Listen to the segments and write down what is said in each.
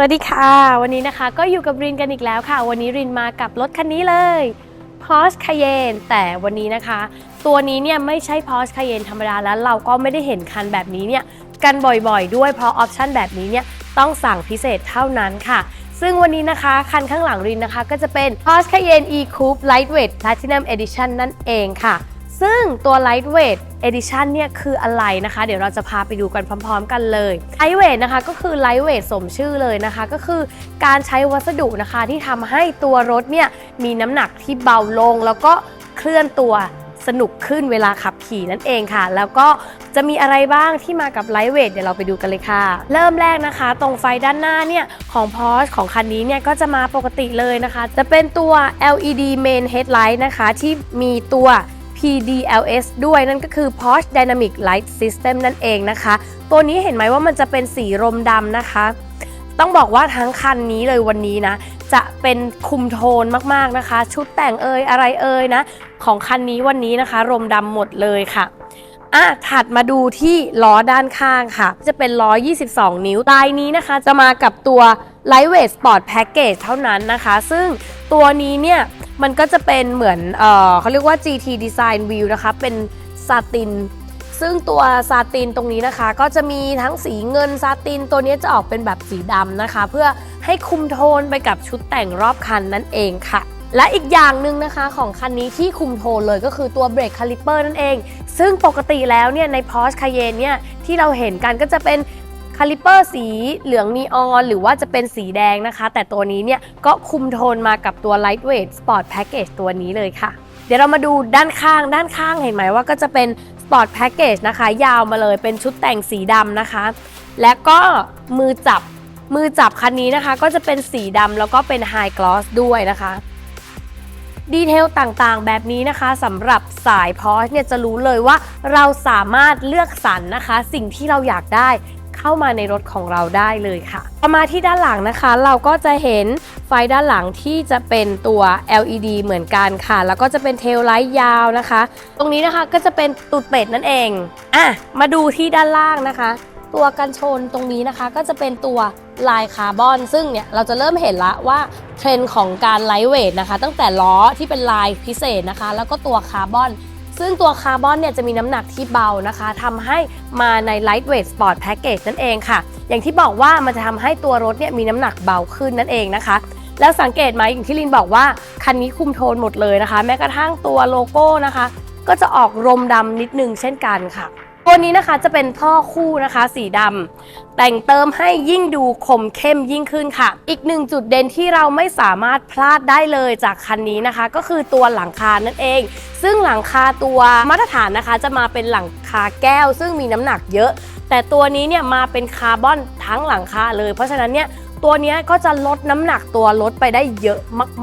สวัสดีค่ะ วันนี้นะคะก็อยู่กับรินกันอีกแล้วค่ะ วันนี้รินมากับรถคันนี้เลย Porsche Cayenne แต่วันนี้นะคะ ตัวนี้เนี่ยไม่ใช่ Porsche Cayenne ธรรมดาแล้วเราก็ไม่ได้เห็นคันแบบนี้เนี่ยกันบ่อยๆ ด้วยเพราะออปชันแบบนี้เนี่ยต้องสั่งพิเศษเท่านั้นค่ะ ซึ่งวันนี้นะคะ คันข้างหลังรินนะคะ ก็จะเป็น Porsche Cayenne E-Coupe Lightweight Platinum Edition นั่นเองค่ะ ซึ่งตัว Lightweight Edition เนี่ยคืออะไรนะคะ เดี๋ยวเราจะพาไปดูกันพร้อม ๆ กันเลย Lightweight นะคะก็คือ Lightweight สมชื่อเลยนะคะ ก็คือการใช้วัสดุนะคะที่ทำให้ตัวรถเนี่ยมีน้ำหนักที่เบาลง แล้วก็เคลื่อนตัวสนุกขึ้นเวลาขับขี่นั่นเองค่ะ แล้วก็จะมีอะไรบ้างที่มากับ Lightweight เดี๋ยวเราไปดูกันเลยค่ะ เริ่มแรกนะคะ ตรงไฟด้านหน้าเนี่ย ของ Porsche ของคันนี้เนี่ยก็จะมาปกติเลยนะคะ จะเป็นตัว LED main headlight นะคะ ที่มีตัว PDLS ด้วยนั่นก็คือ Porsche Dynamic Light System นั่นเองนะคะ ตัวนี้เห็นไหมว่ามันจะเป็นสีรมดำนะคะ ต้องบอกว่าทั้งคันนี้เลยวันนี้นะ จะเป็นคุมโทนมากๆนะคะ ชุดแต่งเอยอะไรเอยนะ ของคันนี้วันนี้นะคะ รมดำหมดเลยค่ะอะถัดมาดูที่ล้อด้านข้างค่ะ จะเป็นล้อ 22 นิ้วลายนี้นะคะ จะมากับตัว Lightweight Sport Package เท่านั้นนะคะ ซึ่งตัวนี้เนี่ย มันก็จะเป็นเหมือนเออเขาเรียกว่า GT Design Wheel นะคะ เป็นซาติน ซึ่งตัวซาตินตรงนี้นะคะ ก็จะมีทั้งสีเงินซาติน ตัวนี้จะออกเป็นแบบสีดำนะคะ เพื่อให้คุมโทนไปกับชุดแต่งรอบคันนั่นเองค่ะและอีกอย่างหนึ่งนะคะของคันนี้ที่คุมโทนเลยก็คือตัวเบรกคาลิเปอร์นั่นเอง ซึ่งปกติแล้วเนี่ยใน Porsche Cayenne เนี่ยที่เราเห็นกันก็จะเป็น คาลิเปอร์สีเหลืองนีออนหรือว่าจะเป็นสีแดงนะคะ แต่ตัวนี้เนี่ยก็คุมโทนมากับตัว Lightweight Sport Package ตัวนี้เลยค่ะ เดี๋ยวเรามาดูด้านข้าง ด้านข้างเห็นไหมว่าก็จะเป็น Sport Package นะคะ ยาวมาเลยเป็นชุดแต่งสีดำนะคะ และก็มือจับมือจับคันนี้นะคะ ก็จะเป็นสีดำแล้วก็เป็น High Gloss ด้วยนะคะดีเทลต่างๆ แบบนี้นะคะสำหรับสาย Porsche เนี่ยจะรู้เลยว่าเราสามารถเลือกสรรนะคะ สิ่งที่เราอยากได้ เข้ามาในรถของเราได้เลยค่ะพอมาที่ด้านหลังนะคะ เราก็จะเห็นไฟด้านหลังที่จะเป็นตัว LED เหมือนกันค่ะ แล้วก็จะเป็นเทลไลท์ยาวนะคะ ตรงนี้นะคะก็จะเป็นตูดเป็ดนั่นเองอะมาดูที่ด้านล่างนะคะ ตัวกันชนตรงนี้นะคะ ก็จะเป็นตัวลายคาร์บอน ซึ่งเนี่ยเราจะเริ่มเห็นละว่าเทรนด์ของการไลท์เวทนะคะ ตั้งแต่ล้อที่เป็นลายพิเศษนะคะ แล้วก็ตัวคาร์บอน ซึ่งตัวคาร์บอนเนี่ยจะมีน้ำหนักที่เบานะคะทำให้มาใน Lightweight Sport Package นั่นเองค่ะ อย่างที่บอกว่ามันจะทำให้ตัวรถเนี่ยมีน้ำหนักเบาขึ้นนั่นเองนะคะ แล้วสังเกตไหมอย่างที่ลินบอกว่า คันนี้คุมโทนหมดเลยนะคะ แม้กระทั่งตัวโลโก้นะคะ ก็จะออกรมดำนิดนึงเช่นกันค่ะ ตัวนี้นะคะจะเป็นท่อคู่นะคะ สีดำแต่งเติมให้ยิ่งดูคมเข้มยิ่งขึ้นค่ะ อีกหนึ่งจุดเด่นที่เราไม่สามารถพลาดได้เลยจากคันนี้นะคะ ก็คือตัวหลังคานั่นเอง ซึ่งหลังคาตัวมาตรฐานนะคะ จะมาเป็นหลังคาแก้ว ซึ่งมีน้ำหนักเยอะ แต่ตัวนี้เนี่ยมาเป็นคาร์บอนทั้งหลังคาเลย เพราะฉะนั้นเนี่ยตัวนี้ก็จะลดน้ำหนักตัวรถไปได้เยอะ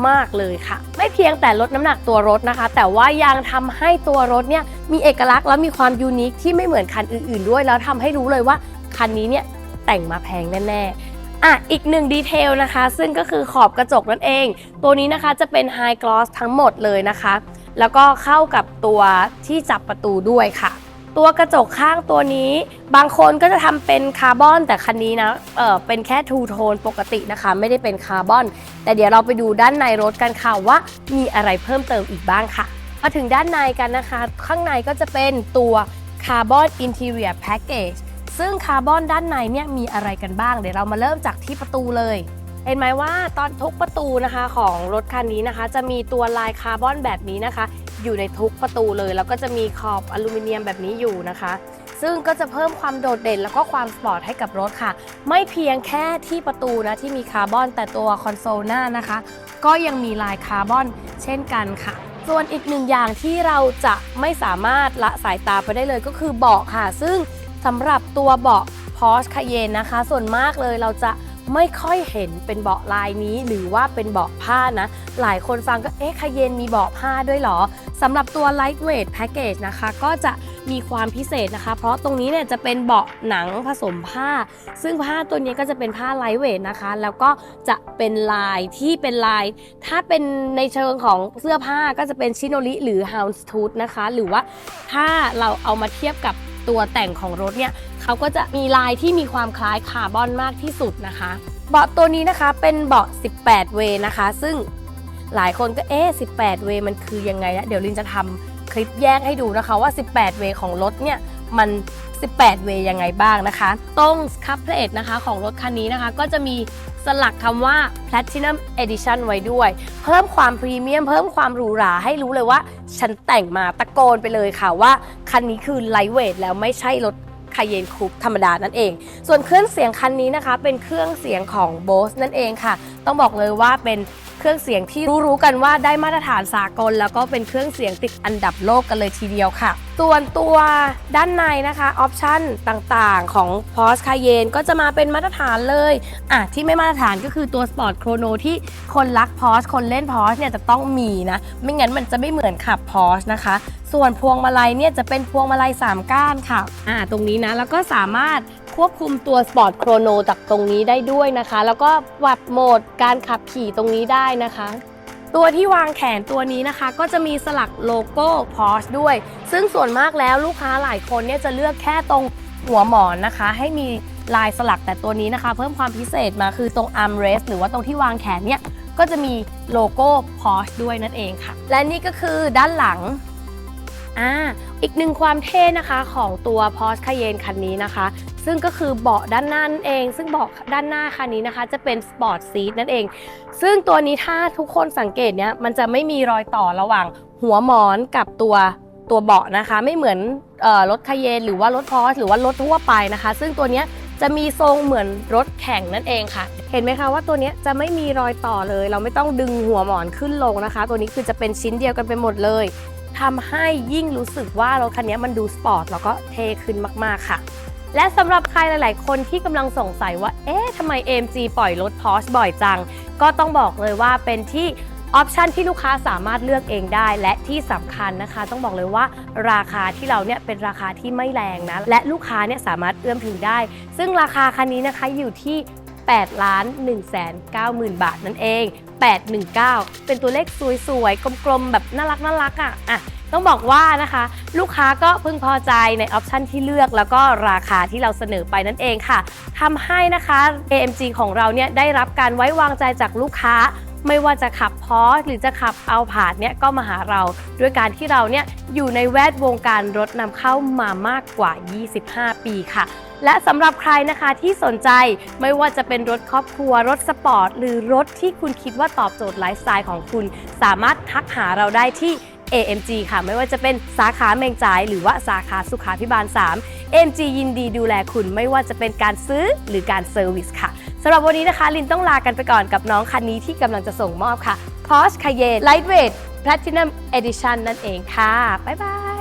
มาก ๆเลยค่ะ เพียงแต่ลดน้ำหนักตัวรถนะคะ แต่ว่ายังทำให้ตัวรถเนี่ยมีเอกลักษณ์และมีความยูนิคที่ไม่เหมือนคันอื่นๆ ด้วย แล้วทำให้รู้เลยว่าคันนี้เนี่ยแต่งมาแพงแน่ๆอะอีกหนึ่งดีเทลนะคะ ซึ่งก็คือขอบกระจกนั่นเอง ตัวนี้นะคะจะเป็นไฮกลอสทั้งหมดเลยนะคะ แล้วก็เข้ากับตัวที่จับประตูด้วยค่ะ ตัวกระจกข้างตัวนี้ บางคนก็จะทำเป็นคาร์บอนแต่คันนี้นะเออเป็นแค่ทูโทนปกตินะคะ ไม่ได้เป็นคาร์บอน แต่เดี๋ยวเราไปดูด้านในรถกันค่ะว่ามีอะไรเพิ่มเติมอีกบ้างค่ะ มาถึงด้านในกันนะคะ ข้างในก็จะเป็นตัวคาร์บอนอินเท i รียแพ็กเกจซึ่งคาร์บอนด้านในเนี่ยมีอะไรกันบ้าง เดี๋ยวเรามาเริ่มจากที่ประตูเลยเห็นไหมว่าตอนทุกประตูนะคะของรถคันนี้นะคะ จะมีตัวลายคาร์บอนแบบนี้นะคะ อยู่ในทุกประตูเลย แล้วก็จะมีขอบอลูมิเนียมแบบนี้อยู่นะคะ ซึ่งก็จะเพิ่มความโดดเด่นแล้วก็ความสปอร์ตให้กับรถค่ะ ไม่เพียงแค่ที่ประตูนะที่มีคาร์บอนแต่ตัวคอนโซลหน้านะคะ ก็ยังมีลายคาร์บอนเช่นกันค่ะส่วนอีกหนึ่งอย่างที่เราจะไม่สามารถละสายตาไปได้เลยก็คือเบาะค่ะ ซึ่งสำหรับตัวเบาะ Porsche Cayenne นะคะ ส่วนมากเลยเราจะ ไม่ค่อยเห็นเป็นเบาะลายนี้ หรือว่าเป็นเบาะผ้านะ หลายคนฟังก็เอ๊ะคาเยนมีเบาะผ้าด้วยเหรอสำหรับตัว Lightweight Package นะคะ ก็จะมีความพิเศษนะคะ เพราะตรงนี้เนี่ยจะเป็นเบาะหนังผสมผ้า ซึ่งผ้าตัวนี้ก็จะเป็นผ้า Lightweight นะคะ แล้วก็จะเป็นลายที่เป็นลาย ถ้าเป็นในเชิงของเสื้อผ้าก็จะเป็นชิโนริหรือ Houndstooth นะคะ หรือว่าถ้าเราเอามาเทียบกับ ตัวแต่งของรถเนี่ยเขาก็จะมีลายที่มีความคล้ายคาร์บอนมากที่สุดนะคะ เบาะตัวนี้นะคะเป็นเบาะ 18 เวนะคะ ซึ่งหลายคนก็เอ๊ะ18 เวมันคือยังไงนะเดี๋ยวลินจะทำคลิปแยกให้ดูนะคะว่า 18 เวของรถเนี่ยมัน 18 เวย์ยังไงบ้างนะคะ ตรงคัพเพลทนะคะของรถคันนี้นะคะ ก็จะมีสลักคำว่า Platinum Edition ไว้ด้วย เพิ่มความพรีเมียม เพิ่มความหรูหราให้รู้เลยว่า ฉันแต่งมาตะโกนไปเลยค่ะว่า คันนี้คือไลท์เวทแล้วไม่ใช่รถคายเยนคูปธรรมดานั่นเอง ส่วนเครื่องเสียงคันนี้นะคะ เป็นเครื่องเสียงของ Bose นั่นเองค่ะ ต้องบอกเลยว่าเป็นเครื่องเสียงที่รู้ๆกันว่าได้มาตรฐานสากล แล้วก็เป็นเครื่องเสียงติดอันดับโลกกันเลยทีเดียวค่ะ ส่วนตัวด้านในนะคะออปชันต่างๆ ของ Porsche Cayenne ก็จะมาเป็นมาตรฐานเลยอะที่ไม่มาตรฐานก็คือตัว Sport Chrono ที่คนรัก Porsche คนเล่น Porsche เนี่ยจะต้องมีนะ ไม่งั้นมันจะไม่เหมือนขับ Porsche นะคะ ส่วนพวงมาลัยเนี่ยจะเป็นพวงมาลัย3ก้านค่ะอ่าตรงนี้นะแล้วก็สามารถ ควบคุมตัว Sport Chrono จากตรงนี้ได้ด้วยนะคะ แล้วก็ปรับโหมดการขับขี่ตรงนี้ได้นะคะ ตัวที่วางแขนตัวนี้นะคะ ก็จะมีสลักโลโก้ Porsche ด้วย ซึ่งส่วนมากแล้วลูกค้าหลายคนเนี่ยจะเลือกแค่ตรงหัวหมอนนะคะ ให้มีลายสลักแต่ตัวนี้นะคะ เพิ่มความพิเศษมาคือตรง armrest หรือว่าตรงที่วางแขนเนี่ยก็จะมีโลโก้ Porsche ด้วยนั่นเองค่ะ และนี่ก็คือด้านหลังอ่าอีกหนึ่งความเท่นะคะของตัว Porsche Cayenne คันนี้นะคะ ซึ่งก็คือเบาะด้านหน้านั่นเอง ซึ่งเบาะด้านหน้าคันนี้นะคะ จะเป็น Sport Seat นั่นเอง ซึ่งตัวนี้ถ้าทุกคนสังเกตเนี่ยมันจะไม่มีรอยต่อระหว่างหัวหมอนกับตัวตัวเบาะนะคะ ไม่เหมือนรถคาเยนหรือว่ารถพอร์ชหรือว่ารถทั่วไปนะคะ ซึ่งตัวนี้จะมีทรงเหมือนรถแข่งนั่นเองค่ะ เห็นไหมคะว่าตัวนี้จะไม่มีรอยต่อเลย เราไม่ต้องดึงหัวหมอนขึ้นลงนะคะ ตัวนี้คือจะเป็นชิ้นเดียวกันไปหมดเลยทำให้ยิ่งรู้สึกว่ารถคันนี้มันดูสปอร์ตแล้วก็เท่ขึ้นมาก ๆ ค่ะ และสำหรับใครหลาย ๆ คนที่กำลังสงสัยว่า เอ๊ะทำไม AMG ปล่อยรถ Porsche บ่อยจัง ก็ต้องบอกเลยว่าเป็นที่ออปชันที่ลูกค้าสามารถเลือกเองได้ และที่สำคัญนะคะ ต้องบอกเลยว่าราคาที่เราเนี่ยเป็นราคาที่ไม่แรงนะ และลูกค้าเนี่ยสามารถเอื้อมถึงได้ ซึ่งราคาคันนี้นะคะอยู่ที่8ล้าน1แสน9หมื่นบาทนั่นเอง 819 เป็นตัวเลขสวยๆ กลมๆ แบบน่ารักน่ารักอะอะ ต้องบอกว่านะคะ ลูกค้าก็พึงพอใจในออปชันที่เลือก แล้วก็ราคาที่เราเสนอไปนั่นเองค่ะทำให้นะคะ AMG ของเราเนี่ยได้รับการไว้วางใจจากลูกค้าไม่ว่าจะขับพอสหรือจะขับเอาผาดเนี่ยก็มาหาเรา ด้วยการที่เราเนี่ยอยู่ในแวดวงการรถนำเข้ามามากกว่า 25 ปีค่ะ และสำหรับใครนะคะที่สนใจไม่ว่าจะเป็นรถครอบครัว รถสปอร์ต หรือรถที่คุณคิดว่าตอบโจทย์ไลฟ์สไตล์ของคุณ สามารถทักหาเราได้ที่ AMG ค่ะ ไม่ว่าจะเป็นสาขาเมงจ่าย หรือว่าสาขาสุขาพิบาล 3 AMG ยินดีดูแลคุณไม่ว่าจะเป็นการซื้อหรือการเซอร์วิสค่ะสำหรับวันนี้นะคะ ลินต้องลากันไปก่อนกับน้องคันนี้ที่กำลังจะส่งมอบค่ะ Porsche Cayenne Lightweight Platinum Edition นั่นเองค่ะ บ๊ายบาย